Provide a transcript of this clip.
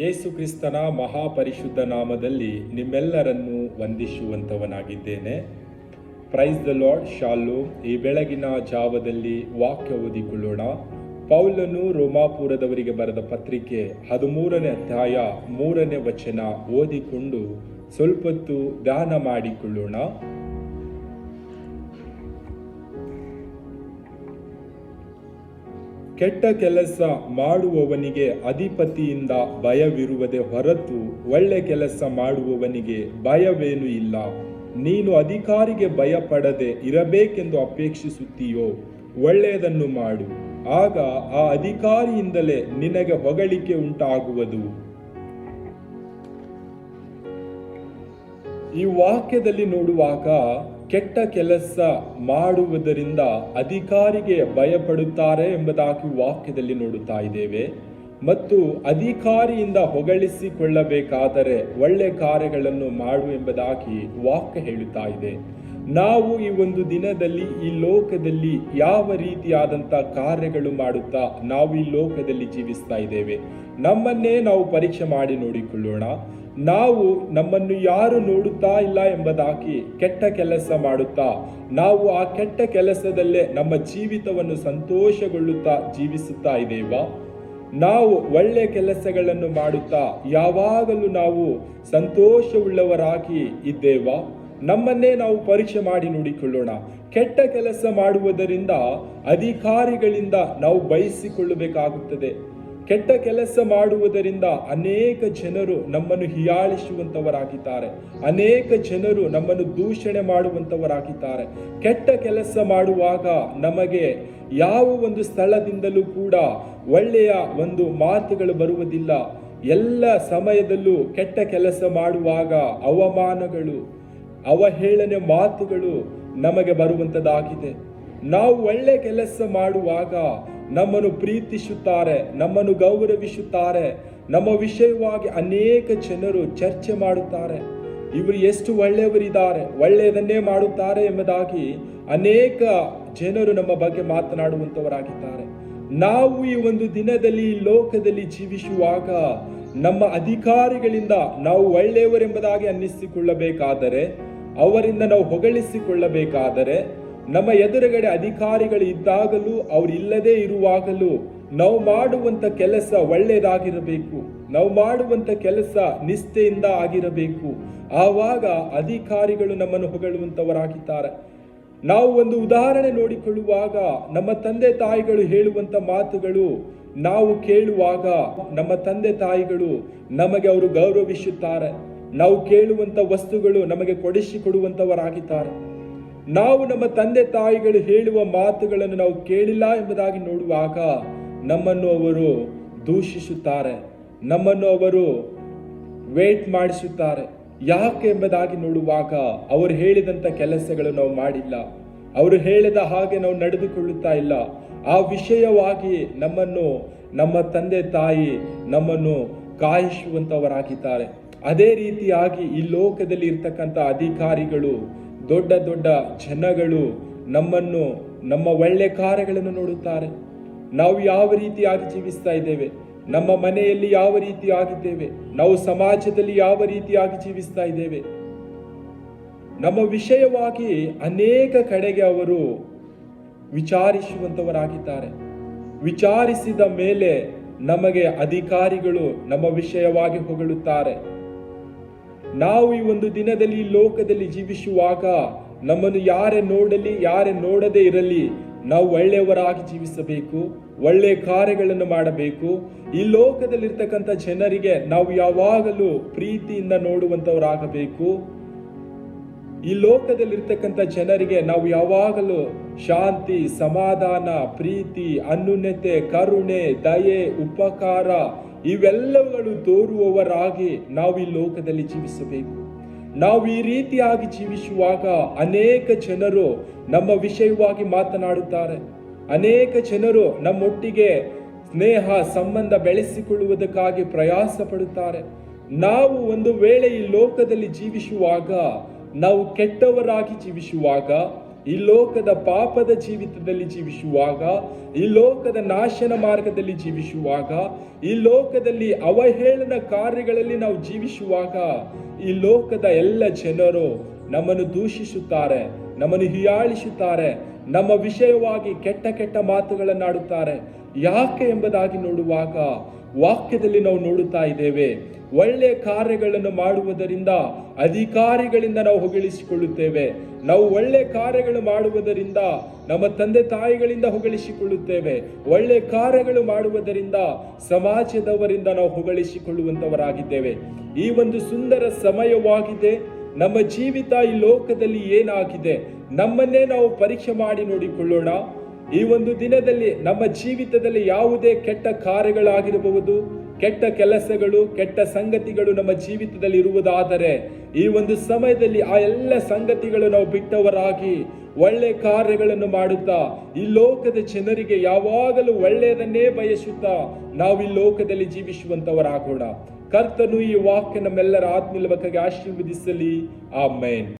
ಯೇಸು ಕ್ರಿಸ್ತನ ಮಹಾಪರಿಶುದ್ಧ ನಾಮದಲ್ಲಿ ನಿಮ್ಮೆಲ್ಲರನ್ನು ವಂದಿಸುವಂತವನಾಗಿದ್ದೇನೆ ಪ್ರೈಸ್ ದ ಲಾರ್ಡ್ ಶಾಲು ಈ ಬೆಳಗಿನ ಜಾವದಲ್ಲಿ ವಾಕ್ಯ ಓದಿಕೊಳ್ಳೋಣ. ಪೌಲನು ರೋಮಾಪುರದವರಿಗೆ ಬರೆದ ಪತ್ರಿಕೆ ಹದಿಮೂರನೇ ಅಧ್ಯಾಯ ಮೂರನೇ ವಚನ ಓದಿಕೊಂಡು ಸ್ವಲ್ಪತ್ತು ಧ್ಯಾನ ಮಾಡಿಕೊಳ್ಳೋಣ. ಕೆಟ್ಟ ಕೆಲಸ ಮಾಡುವವನಿಗೆ ಅಧಿಪತಿಯಿಂದ ಭಯವಿರುವುದೇ ಹೊರತು ಒಳ್ಳೆ ಕೆಲಸ ಮಾಡುವವನಿಗೆ ಭಯವೇನೂ ಇಲ್ಲ. ನೀನು ಅಧಿಕಾರಿಗೆ ಭಯಪಡದೆ ಇರಬೇಕೆಂದು ಅಪೇಕ್ಷಿಸುತ್ತೀಯೋ? ಒಳ್ಳೆಯದನ್ನು ಮಾಡು. ಆಗ ಆ ಅಧಿಕಾರಿಯಿಂದಲೇ ನಿನಗೆ ಹೊಗಳಿಕೆ ಉಂಟಾಗುವುದು. ಈ ವಾಕ್ಯದಲ್ಲಿ ನೋಡುವಾಗ ಕೆಟ್ಟ ಕೆಲಸ ಮಾಡುವುದರಿಂದ ಅಧಿಕಾರಿಗೆ ಭಯಪಡುತ್ತಾರೆ ಎಂಬುದಾಗಿ ವಾಕ್ಯದಲ್ಲಿ ನೋಡುತ್ತಾ ಇದ್ದೇವೆ. ಮತ್ತು ಅಧಿಕಾರಿಯಿಂದ ಹೊಗಳಿಸಿಕೊಳ್ಳಬೇಕಾದರೆ ಒಳ್ಳೆ ಕಾರ್ಯಗಳನ್ನು ಮಾಡು ಎಂಬುದಾಗಿ ವಾಕ್ಯ ಹೇಳುತ್ತಾ ಇದೆ. ನಾವು ಈ ಒಂದು ದಿನದಲ್ಲಿ ಈ ಲೋಕದಲ್ಲಿ ಯಾವ ರೀತಿಯಾದಂಥ ಕಾರ್ಯಗಳು ಮಾಡುತ್ತಾ ನಾವು ಈ ಲೋಕದಲ್ಲಿ ಜೀವಿಸ್ತಾ ಇದ್ದೇವೆ. ನಮ್ಮನ್ನೇ ನಾವು ಪರೀಕ್ಷೆ ಮಾಡಿ ನೋಡಿಕೊಳ್ಳೋಣ. ನಾವು ನಮ್ಮನ್ನು ಯಾರು ನೋಡುತ್ತಾ ಇಲ್ಲ ಎಂಬುದಾಗಿ ಕೆಟ್ಟ ಕೆಲಸ ಮಾಡುತ್ತಾ, ನಾವು ಆ ಕೆಟ್ಟ ಕೆಲಸದಲ್ಲೇ ನಮ್ಮ ಜೀವಿತವನ್ನು ಸಂತೋಷಗೊಳ್ಳುತ್ತಾ ಜೀವಿಸುತ್ತಾ ಇದ್ದೇವಾ? ನಾವು ಒಳ್ಳೆ ಕೆಲಸಗಳನ್ನು ಮಾಡುತ್ತಾ ಯಾವಾಗಲೂ ನಾವು ಸಂತೋಷವುಳ್ಳವರಾಗಿ ಇದ್ದೇವಾ? ನಮ್ಮನ್ನೇ ನಾವು ಪರೀಕ್ಷೆ ಮಾಡಿ ನೋಡಿಕೊಳ್ಳೋಣ. ಕೆಟ್ಟ ಕೆಲಸ ಮಾಡುವುದರಿಂದ ಅಧಿಕಾರಿಗಳಿಂದ ನಾವು ಬಯಸಿಕೊಳ್ಳಬೇಕಾಗುತ್ತದೆ. ಕೆಟ್ಟ ಕೆಲಸ ಮಾಡುವುದರಿಂದ ಅನೇಕ ಜನರು ನಮ್ಮನ್ನು ಹಿಯಾಳಿಸುವಂಥವರಾಗಿದ್ದಾರೆ ಅನೇಕ ಜನರು ನಮ್ಮನ್ನು ದೂಷಣೆ ಮಾಡುವಂತವರಾಗಿದ್ದಾರೆ. ಕೆಟ್ಟ ಕೆಲಸ ಮಾಡುವಾಗ ನಮಗೆ ಯಾವ ಒಂದು ಸ್ಥಳದಿಂದಲೂ ಕೂಡ ಒಳ್ಳೆಯ ಒಂದು ಮಾತುಗಳು ಬರುವುದಿಲ್ಲ. ಎಲ್ಲ ಸಮಯದಲ್ಲೂ ಕೆಟ್ಟ ಕೆಲಸ ಮಾಡುವಾಗ ಅವಮಾನಗಳು, ಅವಹೇಳನೆ ಮಾತುಗಳು ನಮಗೆ ಬರುವಂಥದ್ದಾಗಿದೆ ನಾವು ಒಳ್ಳೆ ಕೆಲಸ ಮಾಡುವಾಗ ನಮ್ಮನ್ನು ಪ್ರೀತಿಸುತ್ತಾರೆ, ನಮ್ಮನ್ನು ಗೌರವಿಸುತ್ತಾರೆ. ನಮ್ಮ ವಿಷಯವಾಗಿ ಅನೇಕ ಜನರು ಚರ್ಚೆ ಮಾಡುತ್ತಾರೆ. ಇವರು ಎಷ್ಟು ಒಳ್ಳೆಯವರಿದ್ದಾರೆ, ಒಳ್ಳೆಯದನ್ನೇ ಮಾಡುತ್ತಾರೆ ಎಂಬುದಾಗಿ ಅನೇಕ ಜನರು ನಮ್ಮ ಬಗ್ಗೆ ಮಾತನಾಡುವಂತವರಾಗಿದ್ದಾರೆ ನಾವು ಈ ಒಂದು ದಿನದಲ್ಲಿ ಲೋಕದಲ್ಲಿ ಜೀವಿಸುವಾಗ ನಮ್ಮ ಅಧಿಕಾರಿಗಳಿಂದ ನಾವು ಒಳ್ಳೆಯವರೆಂಬುದಾಗಿ ಅನ್ನಿಸಿಕೊಳ್ಳಬೇಕಾದರೆ, ಅವರಿಂದ ನಾವು ಹೊಗಳಿಸಿಕೊಳ್ಳಬೇಕಾದರೆ ನಮ್ಮ ಎದುರುಗಡೆ ಅಧಿಕಾರಿಗಳು ಇದ್ದಾಗಲೂ ಅವರು ಇಲ್ಲದೆ ಇರುವಾಗಲೂ ನಾವು ಮಾಡುವಂತ ಕೆಲಸ ಒಳ್ಳೆಯದಾಗಿರಬೇಕು. ನಾವು ಮಾಡುವಂತ ಕೆಲಸ ನಿಷ್ಠೆಯಿಂದ ಆಗಿರಬೇಕು. ಆವಾಗ ಅಧಿಕಾರಿಗಳು ನಮ್ಮನ್ನು ಹೊಗಳುವಂತವರಾಗಿದ್ದಾರೆ ನಾವು ಒಂದು ಉದಾಹರಣೆ ನೋಡಿಕೊಳ್ಳುವಾಗ ನಮ್ಮ ತಂದೆ ತಾಯಿಗಳು ಹೇಳುವಂತ ಮಾತುಗಳು ನಾವು ಕೇಳುವಾಗ ನಮ್ಮ ತಂದೆ ತಾಯಿಗಳು ನಮಗೆ ಅವರು ಗೌರವಿಸುತ್ತಾರೆ. ನಾವು ಕೇಳುವಂತ ವಸ್ತುಗಳು ನಮಗೆ ಕೊಡಿಸಿಕೊಡುವಂತವರಾಗಿದ್ದಾರೆ ನಾವು ನಮ್ಮ ತಂದೆ ತಾಯಿಗಳು ಹೇಳುವ ಮಾತುಗಳನ್ನು ನಾವು ಕೇಳಿಲ್ಲ ಎಂಬುದಾಗಿ ನೋಡುವಾಗ ನಮ್ಮನ್ನು ಅವರು ದೂಷಿಸುತ್ತಾರೆ. ನಮ್ಮನ್ನು ಅವರು ವೇಟ್ ಮಾಡಿಸುತ್ತಾರೆ. ಯಾಕೆ ಎಂಬುದಾಗಿ ನೋಡುವಾಗ ಅವರು ಹೇಳಿದಂತ ಕೆಲಸಗಳು ನಾವು ಮಾಡಿಲ್ಲ. ಅವರು ಹೇಳಿದ ಹಾಗೆ ನಾವು ನಡೆದುಕೊಳ್ಳುತ್ತಾ ಇಲ್ಲ. ಆ ವಿಷಯವಾಗಿ ನಮ್ಮನ್ನು, ನಮ್ಮ ತಂದೆ ತಾಯಿ ನಮ್ಮನ್ನು ಕಾಯಿಸುವಂತವರಾಗಿದ್ದಾರೆ ಅದೇ ರೀತಿಯಾಗಿ ಈ ಲೋಕದಲ್ಲಿ ಇರ್ತಕ್ಕಂಥ ಅಧಿಕಾರಿಗಳು ದೊಡ್ಡ ದೊಡ್ಡ ಜನಗಳು ನಮ್ಮನ್ನು, ನಮ್ಮ ಒಳ್ಳೆ ಕಾರ್ಯಗಳನ್ನು ನೋಡುತ್ತಾರೆ. ನಾವು ಯಾವ ರೀತಿಯಾಗಿ ಜೀವಿಸ್ತಾ ಇದ್ದೇವೆ? ನಮ್ಮ ಮನೆಯಲ್ಲಿ ಯಾವ ರೀತಿ ಆಗಿದ್ದೇವೆ ನಾವು ಸಮಾಜದಲ್ಲಿ ಯಾವ ರೀತಿಯಾಗಿ ಜೀವಿಸ್ತಾ ಇದ್ದೇವೆ? ನಮ್ಮ ವಿಷಯವಾಗಿ ಅನೇಕ ಕಡೆಗೆ ಅವರು ವಿಚಾರಿಸುವಂತವರಾಗಿದ್ದಾರೆ. ವಿಚಾರಿಸಿದ ಮೇಲೆ ನಮಗೆ ಅಧಿಕಾರಿಗಳು ನಮ್ಮ ವಿಷಯವಾಗಿ ಹೊಗಳುತ್ತಾರೆ. ನಾವು ಈ ಒಂದು ದಿನದಲ್ಲಿ ಲೋಕದಲ್ಲಿ ಜೀವಿಸುವಾಗ ನಮ್ಮನ್ನು ಯಾರೇ ನೋಡಲಿ, ಯಾರೇ ನೋಡದೇ ಇರಲಿ, ನಾವು ಒಳ್ಳೆಯವರಾಗಿ ಜೀವಿಸಬೇಕು ಒಳ್ಳೆಯ ಕಾರ್ಯಗಳನ್ನು ಮಾಡಬೇಕು. ಈ ಲೋಕದಲ್ಲಿರ್ತಕ್ಕಂಥ ಜನರಿಗೆ ನಾವು ಯಾವಾಗಲೂ ಪ್ರೀತಿಯಿಂದ ನೋಡುವಂತವರಾಗಬೇಕು ಈ ಲೋಕದಲ್ಲಿರ್ತಕ್ಕಂಥ ಜನರಿಗೆ ನಾವು ಯಾವಾಗಲೂ ಶಾಂತಿ, ಸಮಾಧಾನ, ಪ್ರೀತಿ, ಅನ್ಯೂನ್ಯತೆ, ಕರುಣೆ, ದಯೆ, ಉಪಕಾರ ಇವೆಲ್ಲವುಗಳು ತೋರುವವರಾಗಿ ನಾವು ಈ ಲೋಕದಲ್ಲಿ ಜೀವಿಸಬೇಕು. ನಾವು ಈ ರೀತಿಯಾಗಿ ಜೀವಿಸುವಾಗ ಅನೇಕ ಜನರು ನಮ್ಮ ವಿಷಯವಾಗಿ ಮಾತನಾಡುತ್ತಾರೆ. ಅನೇಕ ಜನರು ನಮ್ಮೊಟ್ಟಿಗೆ ಸ್ನೇಹ, ಸಂಬಂಧ ಬೆಳೆಸಿಕೊಳ್ಳುವುದಕ್ಕಾಗಿ ಪ್ರಯಾಸ ಪಡುತ್ತಾರೆ ನಾವು ಒಂದು ವೇಳೆ ಈ ಲೋಕದಲ್ಲಿ ಜೀವಿಸುವಾಗ, ನಾವು ಕೆಟ್ಟವರಾಗಿ ಜೀವಿಸುವಾಗ ಈ ಲೋಕದ ಪಾಪದ ಜೀವಿತದಲ್ಲಿ ಜೀವಿಸುವಾಗ, ಈ ಲೋಕದ ನಾಶನ ಮಾರ್ಗದಲ್ಲಿ ಜೀವಿಸುವಾಗ, ಈ ಲೋಕದಲ್ಲಿ ಅವಹೇಳನ ಕಾರ್ಯಗಳಲ್ಲಿ ನಾವು ಜೀವಿಸುವಾಗ, ಈ ಲೋಕದ ಎಲ್ಲ ಜನರು ನಮ್ಮನ್ನು ದೂಷಿಸುತ್ತಾರೆ, ನಮ್ಮನ್ನು ಹೀಯಾಳಿಸುತ್ತಾರೆ, ನಮ್ಮ ವಿಷಯವಾಗಿ ಕೆಟ್ಟ ಕೆಟ್ಟ ಮಾತುಗಳನ್ನಾಡುತ್ತಾರೆ. ಯಾಕೆ ಎಂಬುದಾಗಿ ನೋಡುವಾಗ ವಾಕ್ಯದಲ್ಲಿ ನಾವು ನೋಡುತ್ತಾ ಇದ್ದೇವೆ ಒಳ್ಳೆಯ ಕಾರ್ಯಗಳನ್ನು ಮಾಡುವುದರಿಂದ ಅಧಿಕಾರಿಗಳಿಂದ ನಾವು ಹೊಗಳಿಸಿಕೊಳ್ಳುತ್ತೇವೆ. ನಾವು ಒಳ್ಳೆ ಕಾರ್ಯಗಳು ಮಾಡುವುದರಿಂದ ನಮ್ಮ ತಂದೆ ತಾಯಿಗಳಿಂದ ಹೊಗಳಿಸಿಕೊಳ್ಳುತ್ತೇವೆ. ಒಳ್ಳೆ ಕಾರ್ಯಗಳು ಮಾಡುವುದರಿಂದ ಸಮಾಜದವರಿಂದ ನಾವು ಹೊಗಳಿಸಿಕೊಳ್ಳುವಂತವರಾಗಿದ್ದೇವೆ. ಈ ಒಂದು ಸುಂದರ ಸಮಯವಾಗಿದೆ. ನಮ್ಮ ಜೀವಿತ ಈ ಲೋಕದಲ್ಲಿ ಏನಾಗಿದೆ? ನಮ್ಮನ್ನೇ ನಾವು ಪರೀಕ್ಷೆ ಮಾಡಿ ನೋಡಿಕೊಳ್ಳೋಣ. ಈ ಒಂದು ದಿನದಲ್ಲಿ ನಮ್ಮ ಜೀವಿತದಲ್ಲಿ ಯಾವುದೇ ಕೆಟ್ಟ ಕಾರ್ಯಗಳಾಗಿರಬಹುದು. ಕೆಟ್ಟ ಕೆಲಸಗಳು, ಕೆಟ್ಟ ಸಂಗತಿಗಳು ನಮ್ಮ ಜೀವಿತದಲ್ಲಿ ಇರುವುದಾದರೆ ಈ ಒಂದು ಸಮಯದಲ್ಲಿ ಆ ಎಲ್ಲ ಸಂಗತಿಗಳು ನಾವು ಬಿಟ್ಟವರಾಗಿ ಒಳ್ಳೆ ಕಾರ್ಯಗಳನ್ನು ಮಾಡುತ್ತಾ, ಈ ಲೋಕದ ಜನರಿಗೆ ಯಾವಾಗಲೂ ಒಳ್ಳೆಯದನ್ನೇ ಬಯಸುತ್ತಾ ನಾವು ಈ ಲೋಕದಲ್ಲಿ ಜೀವಿಸುವಂತವರಾಗೋಣ. ಕರ್ತನು ಈ ವಾಕ್ಯ ನಮ್ಮೆಲ್ಲರ ಆತ್ಮಿಲ್ವಕ್ಕಾಗಿ ಆಶೀರ್ವದಿಸಲಿ. ಆಮೇನ್.